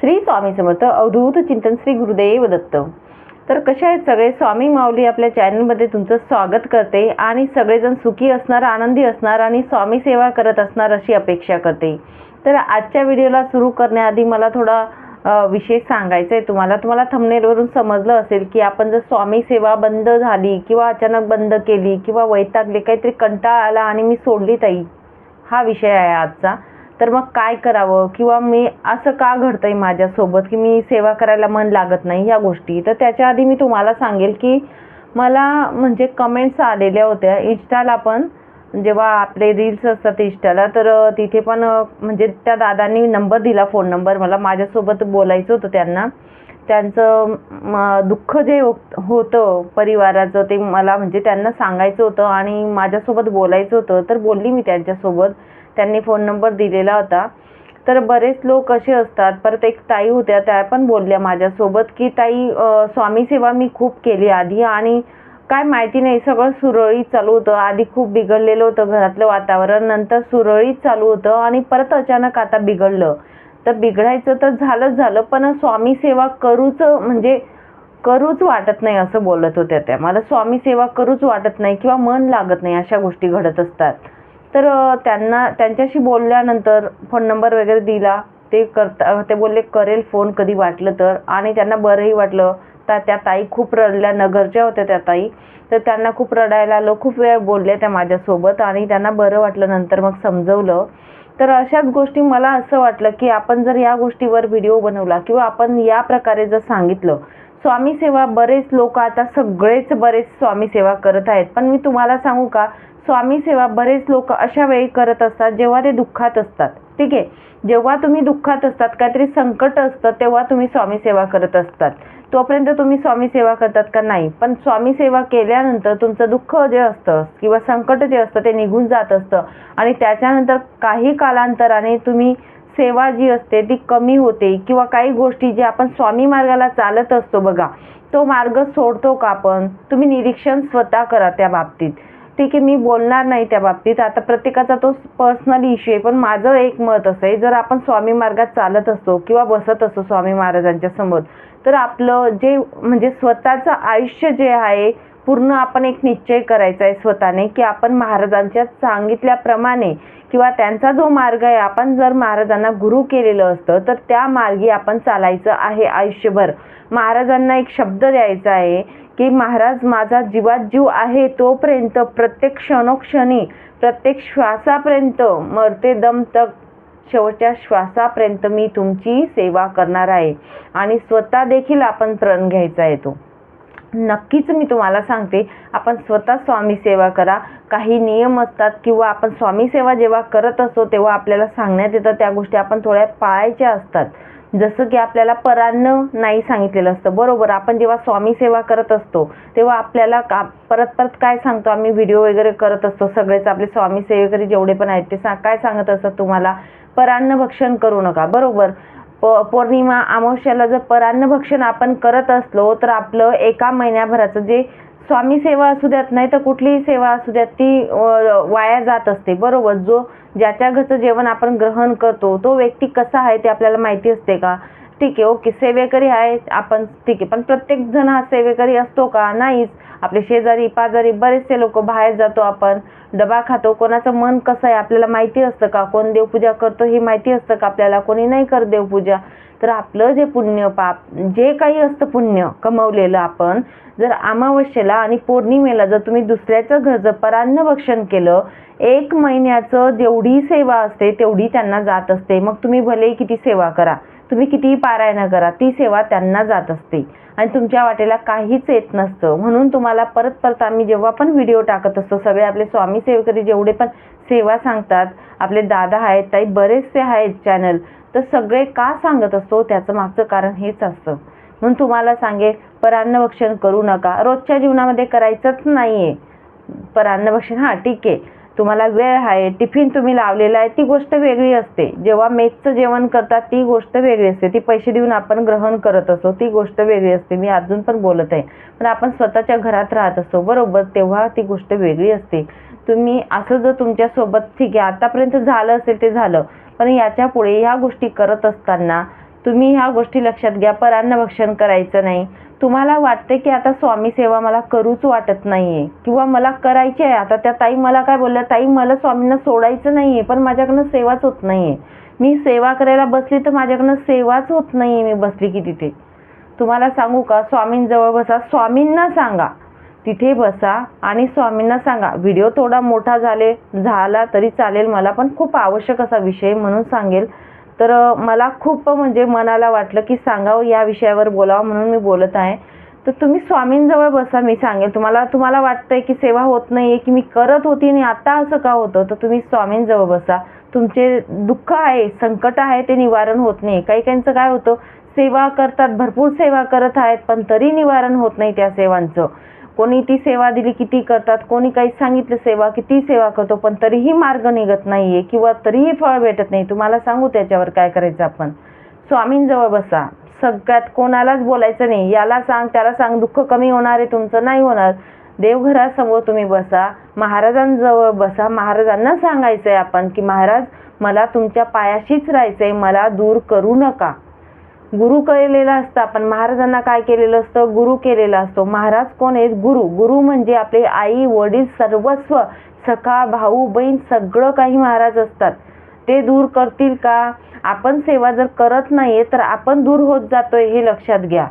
श्री स्वामी समर्थ अवधूत चिंतन श्री गुरुदेव दत्त. तर कसे आहेत सगळे? स्वामी माऊली आपल्या चॅनलमध्ये तुमचं स्वागत करते आणि सगळेजण सुखी असणार आनंदी असणार आणि स्वामी सेवा करत असणार अशी अपेक्षा करते. तर आजच्या व्हिडिओला सुरू करण्याआधी मला थोडा विशेष सांगायचा आहे तुम्हाला. तुम्हाला थंबनेलवरून समजलं असेल की आपण जर स्वामी सेवा बंद झाली किंवा अचानक बंद केली किंवा वैतागले काहीतरी कंटाळा आला आणि मी सोडली ताई हा विषय आहे आजचा. तर मग काय करावं? किंवा मी असं का घडतंय माझ्यासोबत? की मी सेवा करायला मन लागत नाही ह्या गोष्टी? तर त्याच्या आधी मी तुम्हाला सांगेल की मला म्हणजे कमेंट्स आलेल्या होत्या. इन्स्टाला पण जेव्हा आपले रील्स असतात इन्स्टाला तर तिथे पण म्हणजे त्या दादांनी नंबर दिला फोन नंबर मला माझ्यासोबत बोलायचं होतं त्यांना. त्यांचं म, दुःख जे हो, होतं परिवाराचं ते मला म्हणजे त्यांना सांगायचं होतं आणि माझ्यासोबत बोलायचं होतं. तर बोलली मी त्यांच्यासोबत. त्यांनी फोन नंबर दिलेला होता. तर बरेच लोक असे असतात परत एक ताई होत्या त्या पण बोलल्या माझ्यासोबत की ताई स्वामी सेवा मी खूप केली आधी आणि काय माहिती नाही सगळं सुरळीत चालू होतं. आधी खूप बिघडलेलं होतं घरातलं वातावरण नंतर सुरळीत चालू होतं आणि परत अचानक आता बिघडलं. तर बिघडायचं तर झालंच झालं पण स्वामी सेवा करूच म्हणजे करूच वाटत नाही असं बोलत होत्या त्या. मला स्वामी सेवा करूच वाटत नाही किंवा मन लागत नाही अशा गोष्टी घडत असतात. तर त्यांना त्यांच्याशी बोलल्यानंतर फोन नंबर वगैरे दिला. ते करता ते बोलले करेल फोन कधी वाटलं तर. आणि त्यांना बरंही वाटलं. तर त्या ताई खूप रडल्या नगरच्या होत्या त्या ताई. तर त्यांना खूप रडायला आलं खूप वेळ बोलल्या त्या माझ्यासोबत आणि त्यांना बरं वाटलं नंतर मग समजवलं. तर अशाच गोष्टी मला असं वाटलं की आपण जर या गोष्टीवर व्हिडिओ बनवला किंवा आपण या प्रकारे जर सांगितलं स्वामी सेवा बरेच लोक आता सगळेच बरेच स्वामी सेवा करत आहेत. पण मी तुम्हाला सांगू का? स्वामी सेवा बरेच लोक अशा वेळी करत असतात जेव्हा ते दुःखात असतात. ठीक आहे? जेव्हा तुम्ही दुःखात असतात काहीतरी संकट असतं तेव्हा तुम्ही स्वामी सेवा करत असतात. तोपर्यंत तुम्ही स्वामी सेवा करतात का नाही? पण स्वामी सेवा केल्यानंतर तुमचं दुःख जे असतं किंवा संकट जे असतं ते निघून जात असतं. आणि त्याच्यानंतर काही कालांतराने तुम्ही सेवा जी असते ती कमी होते किंवा काही गोष्टी जे आपण स्वामी मार्गाला चालत असतो बघा तो मार्ग सोडतो का आपण? तुम्ही निरीक्षण स्वतः करा त्या बाबतीत. ठीक आहे मी बोलणार नाही त्या बाबतीत. आता प्रत्येकाचा तो पर्सनल इश्यू आहे पण माझं एक मत असं आहे जर आपण स्वामी मार्गात चालत असतो किंवा बसत असतो स्वामी महाराजांच्या समोर तर आपलं जे म्हणजे स्वतःचं आयुष्य जे आहे पूर्ण आपण एक निश्चय करायचा आहे स्वतःने की आपण महाराजांच्या सांगितल्याप्रमाणे किंवा त्यांचा जो मार्ग आहे आपण जर महाराजांना गुरु केलेलं असतं तर त्या मार्गी आपण चालायचं आहे आयुष्यभर. महाराजांना एक शब्द द्यायचा आहे की महाराज माझा जीवात जीव आहे तोपर्यंत प्रत्येक क्षणोक्षणी प्रत्येक श्वासापर्यंत मरते दम तक शेवटच्या श्वासापर्यंत मी तुमची सेवा करणार आहे. आणि स्वतः देखील आपण प्रण घ्यायचा आहे तो. नक्कीच मी तुम्हाला सांगते आपण स्वतः स्वामी सेवा करा. काही नियम असतात किंवा आपण स्वामी सेवा जेव्हा करत असतो तेव्हा आपल्याला सांगण्यात येतं त्या गोष्टी आपण थोड्या पाळायच्या असतात. जसं की आपल्याला परान्न नाही सांगितलेलं असतं. बरोबर आपण जेव्हा स्वामी सेवा करत असतो तेव्हा आपल्याला का परत परत काय सांगतो? आम्ही व्हिडिओ वगैरे करत असतो. सगळेच आपले स्वामी सेवेकरी जेवढे पण आहेत ते सा काय सांगत असतात तुम्हाला? परान्न भक्षण करू नका. बरोबर? प पौर्णिमा अमावस्याला जर परान्न भक्षण आपण करत असलो तर आपलं एका महिन्याभराचं जे स्वामी सेवा असू द्यात नाही तर कुठलीही सेवा असू द्यात ती वाया जात असते. बरोबर? जो ज्याच्या घरचं जेवण आपण ग्रहण करतो तो व्यक्ती कसा आहे ते आपल्याला माहिती असते का? ठीक आहे ओके सेवेकरी आहे आपण ठीक आहे पण प्रत्येक जण हा सेवेकरी असतो का? नाहीच. आपले शेजारी पाजारी बरेचसे लोक बाहेर जातो आपण डबा खातो. कोणाचं मन कसं आहे आपल्याला माहिती असतं का? कोण देवपूजा करतो हे माहिती असतं का आपल्याला? कोणी नाही करत देवपूजा. तर आपलं जे पुण्य पाप जे काही असतं पुण्य कमवलेलं आपण जर अमावस्येला आणि पौर्णिमेला जर तुम्ही दुसऱ्याचं घरचं परान्न भक्षण केलं एक महिन्याचं जेवढी सेवा असते तेवढी त्यांना जात असते. मग तुम्ही भलेही किती सेवा करा. तुम्ही कितीही पारायण करा ती सेवा त्यांना जात असते. आणि तुमच्या वाटेला काहीच येत नसतं. म्हणून तुम्हाला परत परत आम्ही जेव्हा पण व्हिडिओ टाकत असतो सगळे आपले स्वामी सेवकरी जेवढे पण सेवा सांगतात आपले दादा आहेत ताई बरेचसे आहेत चॅनल तर सगळे का सांगत असतो? त्याचं मागचं कारण हेच असतं. म्हणून तुम्हाला सांगे परान्नभक्षण करू नका. रोजच्या जीवनामध्ये करायचंच नाही आहे परान्नभक्षण हां ठीक आहे. तुम्हाला वेळ आहे टिफिन तुम्ही लावलेला आहे ती गोष्ट वेगळी असते. जेव्हा मेसचं जेवण करतात ती गोष्ट वेगळी असते. ती पैसे देऊन आपण ग्रहण करत असतो ती गोष्ट वेगळी असते. मी अजून पण बोलत आहे. पण आपण स्वतःच्या घरात राहत असतो बरोबर? तेव्हा ती गोष्ट वेगळी असते. तुम्ही असं जर तुमच्यासोबत ठीक आहे आतापर्यंत झालं असेल ते झालं पण याच्यापुढे ह्या गोष्टी करत असताना तुम्ही ह्या गोष्टी लक्षात घ्या. परांना भक्षण करायचं नाही. तुम्हाला वाटते की आता स्वामी सेवा मला करूच वाटत नाहीये. किंवा मला करायची आहे. आता त्या ताई मला काय बोलल्या ताई मला स्वामींना सोडायचं नाहीये पण माझ्याकडनं सेवाच होत नाहीये. मी सेवा करायला बसली तर माझ्याकडनं सेवाच होत नाहीये मी बसली की तिथे. तुम्हाला सांगू का स्वामींजवळ बसा. स्वामींना सांगा. तिथे बसा आणि स्वामींना सांगा. व्हिडिओ थोडा मोठा झाले झाला तरी चालेल मला पण खूप आवश्यक असा विषय म्हणून सांगेल. तर मला खूप म्हणजे मनाला वाटलं की सांगावं या विषयावर बोलावं म्हणून मी बोलत आहे. तर तुम्ही स्वामींजवळ बसा मी सांगेल तुम्हाला. तुम्हाला वाटतंय की सेवा होत नाही आहे की मी करत होती आणि आता असं का होतं? तर तुम्ही स्वामींजवळ बसा. तुमचे दुःख आहे संकट आहे ते निवारण होत नाही. काही काहींचं काय होतं? सेवा करतात भरपूर सेवा करत आहेत पण तरी निवारण होत नाही त्या सेवांचं. कोणी ती सेवा दिली किती करतात कोणी काही सांगितलं सेवा किती सेवा करतो पण तरीही मार्ग निघत नाही आहे किंवा तरीही फळ भेटत नाही. तुम्हाला सांगू त्याच्यावर काय करायचं आपण? स्वामींजवळ बसा. सगळ्यात कोणालाच बोलायचं नाही. याला सांग त्याला सांग दुःख कमी होणार आहे तुमचं नाही होणार. देवघरासमोर तुम्ही बसा. महाराजांजवळ बसा. महाराजांना सांगायचं आहे आपण की महाराज मला तुमच्या पायाशीच राहायचं आहे मला दूर करू नका. गुरु केलेला असतं आपण महाराजांना काय केलेलं असतं? गुरु केलेला असतो. महाराज कोण आहेत? गुरु. गुरु म्हणजे आपले आई वडील सर्वस्व सखा भाऊ बहीण सगळं काही महाराज असतात. ते दूर करतील का? आपण सेवा जर करत नाहीये तर आपण दूर होत जातोय हे लक्षात घ्या.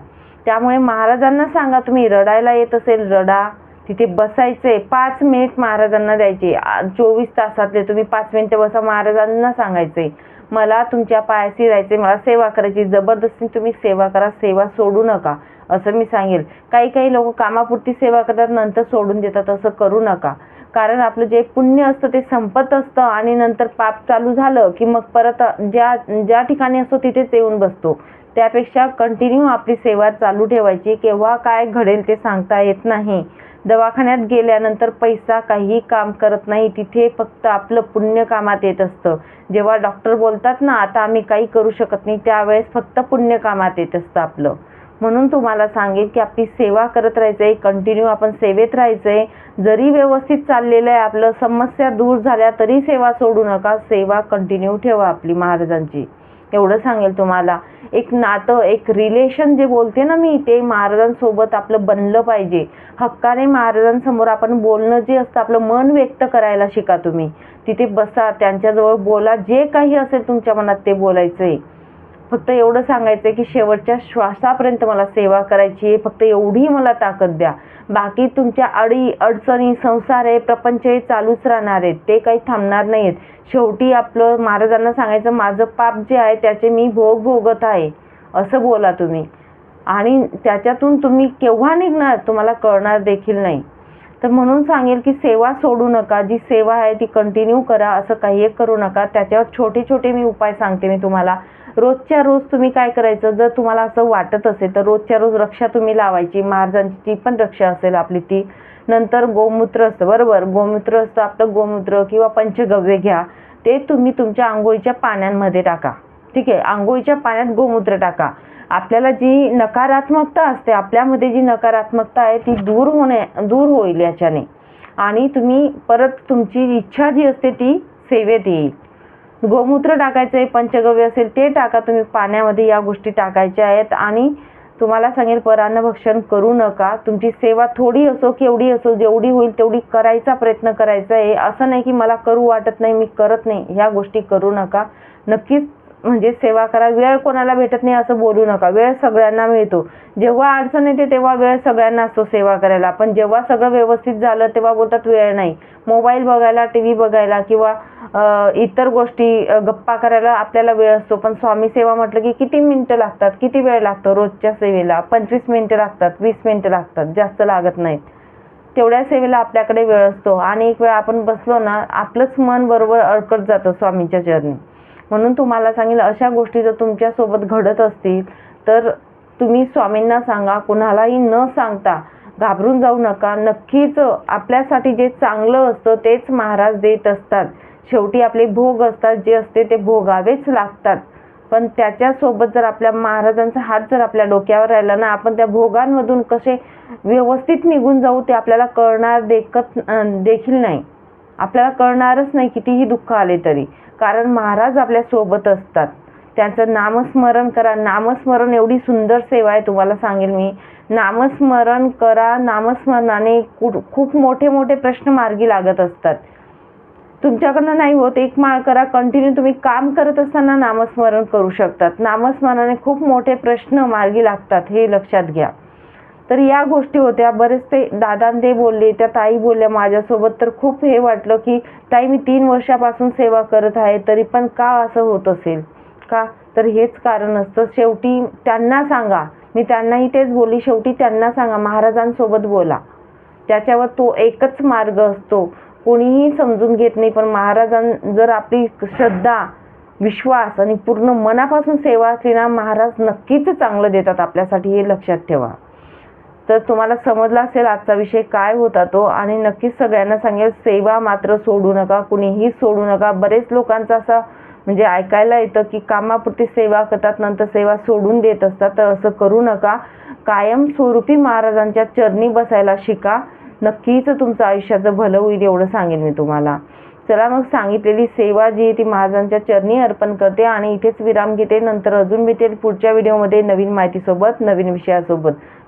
त्यामुळे महाराजांना सांगा तुम्ही रडायला येत असेल रडा. तिथे बसायचंय. पाच मिनिट महाराजांना द्यायचे. चोवीस तासातले तुम्ही पाच मिनिटं बसा महाराजांना सांगायचंय. मला तुमच्या पायाशी राहायचे मला सेवा करायची जबरदस्ती तुम्ही सेवा करा सेवा सोडू नका असं मी सांगेल. काही काही लोक कामापुरती सेवा करतात नंतर सोडून देतात असं करू नका. कारण आपलं जे पुण्य असतं ते संपत असतं आणि नंतर पाप चालू झालं की मग परत ज्या ज्या ठिकाणी असतो तिथेच येऊन बसतो. त्यापेक्षा कंटिन्यू आपली सेवा चालू ठेवायची केव्हा काय घडेल ते सांगता येत नाही. दवाखान्यात गेल्यानंतर पैसा काही काम करत नाही तिथे फक्त आपलं पुण्य कामात येत असतं. जेव्हा डॉक्टर बोलतात ना आता आम्ही काही करू शकत नाही त्यावेळेस फक्त पुण्य कामात येत असतं आपलं. म्हणून तुम्हाला सांगेल की आपली सेवा करत राहायचंय कंटिन्यू आपण सेवेत राहायचंय. जरी व्यवस्थित चाललेलं आहे आपलं समस्या दूर झाल्या तरी सेवा सोडू नका. सेवा कंटिन्यू ठेवा आपली महाराजांची. एवढं सांगेल तुम्हाला. एक नातं एक रिलेशन जे बोलते ना मी ते महाराजांसोबत आपलं बनलं पाहिजे. हक्काने महाराजांसमोर आपण बोलणं जे असतं आपलं मन व्यक्त करायला शिका तुम्ही. तिथे बसा त्यांच्याजवळ बोला. जे काही असेल तुमच्या मनात ते बोलायचं आहे फक्त एवढं सांगायचंय की शेवटच्या श्वासापर्यंत मला सेवा करायची आहे. फक्त एवढी मला ताकद द्या. बाकी तुमच्या अडी अडचणी संसार आहे प्रपंच हे चालूच राहणार आहेत. ते काही थांबणार नाही आहेत शेवटी आपलं महाराजांना सांगायचं माझं पाप जे आहे त्याचे मी भोग भोगत आहे. असं बोला तुम्ही. आणि त्याच्यातून तुम्ही केव्हा निघणार? तुम्हाला कळणार देखील नाही. तर म्हणून सांगेल की सेवा सोडू नका जी सेवा आहे ती कंटिन्यू करा असं काही एक करू नका. त्याच्यावर छोटे छोटे मी उपाय सांगते मी तुम्हाला. रोजच्या रोज तुम्ही काय करायचं जर तुम्हाला असं वाटत असेल तर रोजच्या रोज रक्षा तुम्ही लावायची. महाराजांची पण रक्षा असेल आपली ती. नंतर गोमूत्र असतं बरोबर? गोमूत्र असतं आपलं गोमूत्र किंवा पंचगव्य घ्या. ते तुम्ही तुमच्या आंघोळीच्या पाण्यांमध्ये टाका. ठीक आहे? आंघोळीच्या पाण्यात गोमूत्र टाका. आपल्याला जी नकारात्मकता असते आपल्यामध्ये जी नकारात्मकता आहे ती दूर होणे दूर होईल याच्याने. आणि तुम्ही परत तुमची इच्छा जी असते ती सेवेत येईल. गोमूत्र टाकायचं आहे पंचगव्य असेल ते टाका. तुम्ही पाण्यामध्ये या गोष्टी टाकायच्या आहेत. आणि तुम्हाला सांगेल परान्नभक्षण करू नका. तुमची सेवा थोडी असो केवढी असो जेवढी होईल तेवढी करायचा प्रयत्न करायचा आहे. असं नाही की मला करू वाटत नाही मी करत नाही. ह्या गोष्टी करू नका. नक्कीच म्हणजे सेवा करा. वेळ कोणाला भेटत नाही असं बोलू नका. वेळ सगळ्यांना मिळतो. जेव्हा अडचण येते तेव्हा वेळ सगळ्यांना असतो सेवा करायला. पण जेव्हा सगळं व्यवस्थित झालं तेव्हा बोलतात वेळ नाही. मोबाईल बघायला टी व्ही बघायला किंवा इतर गोष्टी गप्पा करायला आपल्याला वेळ असतो. पण स्वामी सेवा म्हटलं की किती मिनटं लागतात? किती वेळ लागतो रोजच्या सेवेला? पंचवीस मिनिटं लागतात वीस मिनिटं लागतात. जास्त लागत नाहीत. तेवढ्या सेवेला आपल्याकडे वेळ असतो. आणि एक वेळ आपण बसलो ना आपलंच मन बरोबर अडकत जातं स्वामींच्या चरणी. म्हणून तुम्हाला सांगेल अशा गोष्टी जर तुमच्यासोबत घडत असतील तर तुम्ही स्वामींना सांगा कुणालाही न सांगता घाबरून जाऊ नका. नक्कीच आपल्यासाठी जे चांगलं असतं तेच महाराज देत असतात. शेवटी आपले भोग असतात जे असते ते भोगावेच लागतात. पण त्याच्यासोबत जर आपल्या महाराजांचा हात जर आपल्या डोक्यावर राहिला ना आपण त्या भोगांमधून कसे व्यवस्थित निघून जाऊ ते आपल्याला कळणार देखत देखील नाही. आपल्याला कळणारच नाही कितीही दुःख आले तरी. कारण महाराज आपल्यासोबत असतात. त्यांचं नामस्मरण करा. नामस्मरण एवढी सुंदर सेवा आहे तुम्हाला सांगेल मी. नामस्मरण करा. नामस्मरणाने खूप मोठे मोठे प्रश्न मार्गी लागत असतात. तुमच्याकडनं नाही होत. एक माळ करा. कंटिन्यू तुम्ही काम करत असताना नामस्मरण करू शकतात. नामस्मरणाने खूप मोठे प्रश्न मार्गी लागतात. हे लक्षात घ्या. तर या गोष्टी होत्या. बरेच ते दादा ते बोलले त्या ताई बोलल्या माझ्यासोबत तर खूप हे वाटलं की ताई मी तीन वर्षापासून सेवा करत आहे तरी पण का असं होत असेल? का? तर हेच कारण असतं. शेवटी त्यांना सांगा. मी त्यांनाही तेच बोलली शेवटी त्यांना सांगा. महाराजांसोबत बोला. त्याच्यावर तो एकच मार्ग असतो. कोणीही समजून घेत नाही पण महाराजां जर आपली श्रद्धा विश्वास आणि पूर्ण मनापासून सेवा असली ना महाराज नक्कीच चांगलं देतात आपल्यासाठी हे लक्षात ठेवा. तर तुम्हाला समजला असेल आजचा विषय काय होता तो. आणि नक्कीच सगळ्यांना सांगेल सेवा मात्र सोडू नका कुणीही सोडू नका. बरेच लोकांचा असा म्हणजे ऐकायला येतं की कामापुरती सेवा करतात नंतर सेवा सोडून देत असतात. तर असं करू नका. कायमस्वरूपी महाराजांच्या चरणी बसायला शिका. नक्कीच तुमचं आयुष्याचं भलं होईल एवढं सांगेन मी तुम्हाला. चला मग सांगितलेली सेवा जी आहे ती महाराजांच्या चरणी अर्पण करते आणि इथेच विराम घेते. नंतर अजून भेटेल पुढच्या व्हिडिओमध्ये नवीन माहितीसोबत नवीन विषयासोबत.